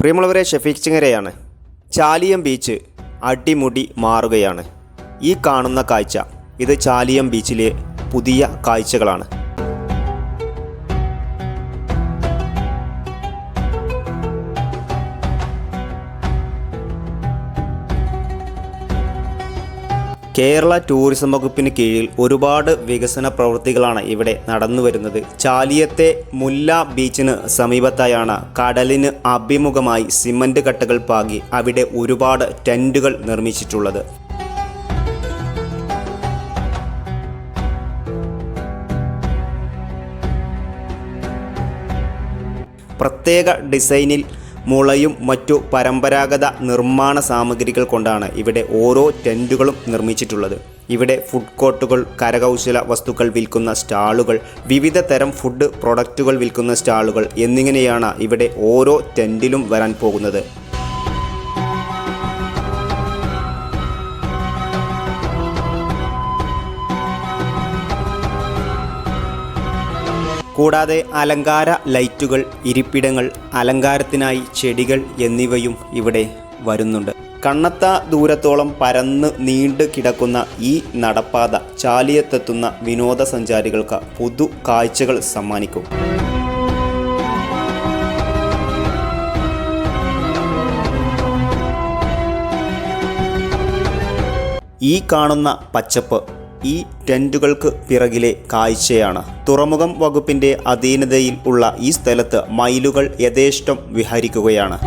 പ്രിയമുള്ളവരെ ഷെഫീഖ് ചിങ്ങരയാണ്. ചാലിയം ബീച്ച് അടിമുടി മാറുകയാണ്. ഈ കാണുന്ന കാഴ്ച ഇത് ചാലിയം ബീച്ചിലെ പുതിയ കാഴ്ചകളാണ്. കേരള ടൂറിസം വകുപ്പിന് കീഴിൽ ഒരുപാട് വികസന പ്രവൃത്തികളാണ് ഇവിടെ നടന്നു വരുന്നത്. ചാലിയത്തെ മുല്ല ബീച്ചിന് സമീപത്തായാണ് കടലിന് അഭിമുഖമായി സിമന്റ് കട്ടകൾ പാകി അവിടെ ഒരുപാട് ടെന്റുകൾ നിർമ്മിച്ചിട്ടുള്ളത്. പ്രത്യേക ഡിസൈനിൽ മുളയും മറ്റു പരമ്പരാഗത നിർമ്മാണ സാമഗ്രികൾ കൊണ്ടാണ് ഇവിടെ ഓരോ ടെന്റുകളും നിർമ്മിച്ചിട്ടുള്ളത്. ഇവിടെ ഫുഡ് കോർട്ടുകൾ കരകൗശല വസ്തുക്കൾ വിൽക്കുന്ന സ്റ്റാളുകൾ വിവിധ തരം ഫുഡ് പ്രൊഡക്റ്റുകൾ വിൽക്കുന്ന സ്റ്റാളുകൾ എന്നിങ്ങനെയാണ് ഇവിടെ ഓരോ ടെന്റിലും വരാൻ പോകുന്നത്. കൂടാതെ അലങ്കാര ലൈറ്റുകൾ ഇരിപ്പിടങ്ങൾ അലങ്കാരത്തിനായി ചെടികൾ എന്നിവയും ഇവിടെ വരുന്നുണ്ട്. കണ്ണത്ത ദൂരത്തോളം പരന്ന് നീണ്ടു കിടക്കുന്ന ഈ നടപ്പാത ചാലിയത്തെത്തുന്ന വിനോദസഞ്ചാരികൾക്ക് പുതു കാഴ്ചകൾ സമ്മാനിക്കും. ഈ കാണുന്ന പച്ചപ്പ് ഈ ടെന്റുകൾക്ക് പിറകിലെ കാഴ്ചയാണ്. തുറമുഖം വകുപ്പിന്റെ അധീനതയിൽ ഉള്ള ഈ സ്ഥലത്ത് മൈലുകൾ യഥേഷ്ടം വിഹരിക്കുകയാണ്.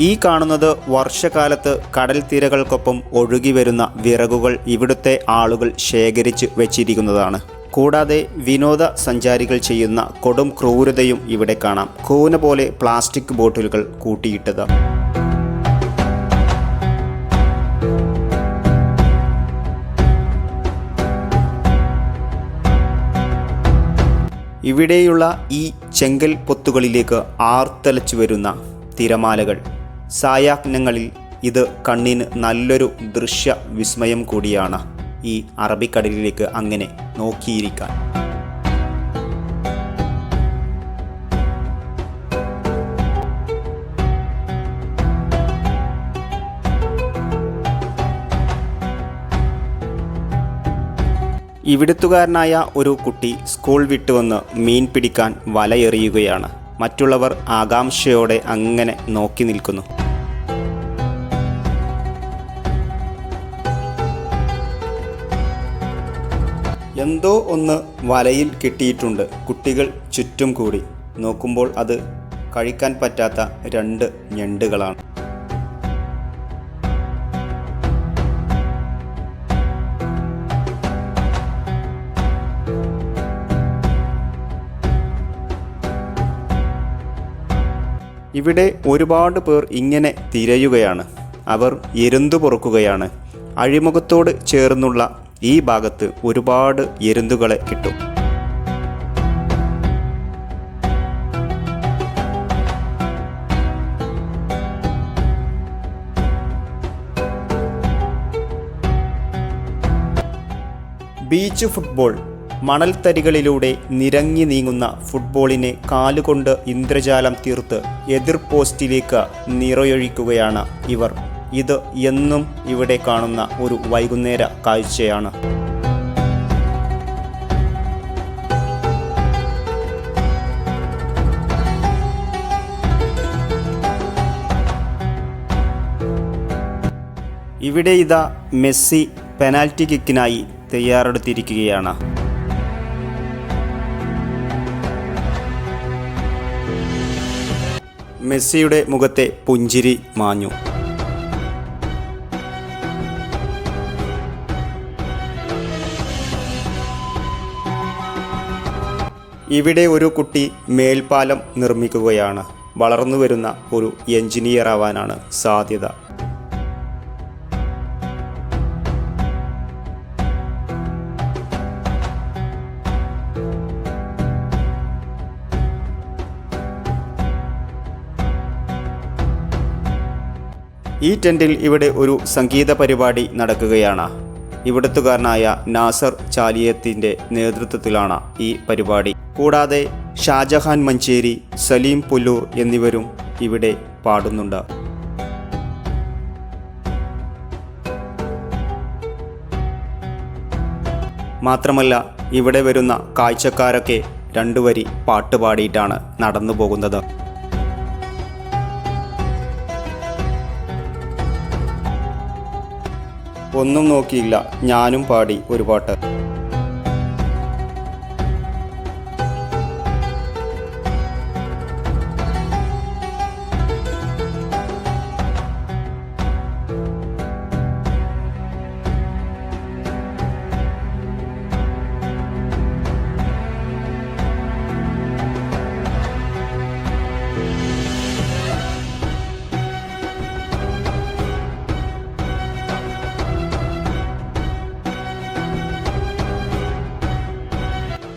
ഈ കാണുന്നത് വർഷകാലത്ത് കടൽ തീരകൾക്കൊപ്പം ഒഴുകി വരുന്ന വിറകുകൾ ഇവിടുത്തെ ആളുകൾ ശേഖരിച്ച് വെച്ചിരിക്കുന്നതാണ്. കൂടാതെ വിനോദ സഞ്ചാരികൾ ചെയ്യുന്ന കൊടും ക്രൂരതയും ഇവിടെ കാണാം. കൂന പോലെ പ്ലാസ്റ്റിക് ബോട്ടിലുകൾ കൂട്ടിയിട്ടത്. ഇവിടെയുള്ള ഈ ചെങ്കൽ പൊത്തുകളിലേക്ക് ആർത്തലച്ചു വരുന്ന തിരമാലകൾ. സായാഹ്നങ്ങളിൽ ഇത് കണ്ണിന് നല്ലൊരു ദൃശ്യ വിസ്മയം കൂടിയാണ് ഈ അറബിക്കടലിലേക്ക് അങ്ങനെ നോക്കിയിരിക്കാൻ. ഇവിടുത്തുകാരനായ ഒരു കുട്ടി സ്കൂൾ വിട്ടുവന്ന് മീൻ പിടിക്കാൻ വലയെറിയുകയാണ്. മറ്റുള്ളവർ ആകാംക്ഷയോടെ അങ്ങനെ നോക്കി നിൽക്കുന്നു. എന്തോ ഒന്ന് വലയിൽ കിട്ടിയിട്ടുണ്ട്. കുട്ടികൾ ചുറ്റും കൂടി. നോക്കുമ്പോൾ അത് കഴിക്കാൻ പറ്റാത്ത രണ്ട് ഞണ്ടുകളാണ്. ഇവിടെ ഒരുപാട് പേർ ഇങ്ങനെ തിരയുകയാണ്. അവർ എരുന്തു പൊറുക്കുകയാണ്. അഴിമുഖത്തോട് ചേർന്നുള്ള ഈ ഭാഗത്ത് ഒരുപാട് എരുന്തുകളെ കിട്ടും. ബീച്ച് ഫുട്ബോൾ മണൽത്തരികളിലൂടെ നിരങ്ങി നീങ്ങുന്ന ഫുട്ബോളിനെ കാലുകൊണ്ട് ഇന്ദ്രജാലം തീർത്ത് എതിർ പോസ്റ്റിലേക്ക് നിറയൊഴിക്കുകയാണ് ഇവർ. ഇത് എന്നും ഇവിടെ കാണുന്ന ഒരു വൈകുന്നേര കാഴ്ചയാണ്. ഇവിടെ ഇതാ മെസ്സി പെനാൽറ്റി കിക്കിനായി തയ്യാറെടുത്തിരിക്കുകയാണ്. മെസ്സിയുടെ മുഖത്തെ പുഞ്ചിരി മാഞ്ഞു. ഇവിടെ ഒരു കുട്ടി മേൽപ്പാലം നിർമ്മിക്കുകയാണ്. വളർന്നു വരുന്ന ഒരു എഞ്ചിനീയർ ആവാനാണ് സാധ്യത. ഈ ടെന്റിൽ ഇവിടെ ഒരു സംഗീത പരിപാടി നടക്കുകയാണ്. ഇവിടുത്തുകാരനായ നാസർ ചാലിയത്തിന്റെ നേതൃത്വത്തിലാണ് ഈ പരിപാടി. കൂടാതെ ഷാജഹാൻ മഞ്ചേരി സലീം പുല്ലൂർ എന്നിവരും ഇവിടെ പാടുന്നുണ്ട്. മാത്രമല്ല ഇവിടെ വരുന്ന കാഴ്ചക്കാരൊക്കെ രണ്ടുവരി വരി പാട്ട് പാടിയിട്ടാണ് നടന്നു പോകുന്നത് ഒന്നും നോക്കിയില്ല. ഞാനും പാടി ഒരു പാട്ട്.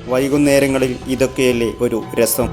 വൈകുന്നേരങ്ങളിൽ ഇതൊക്കെയല്ലേ ഒരു രസം?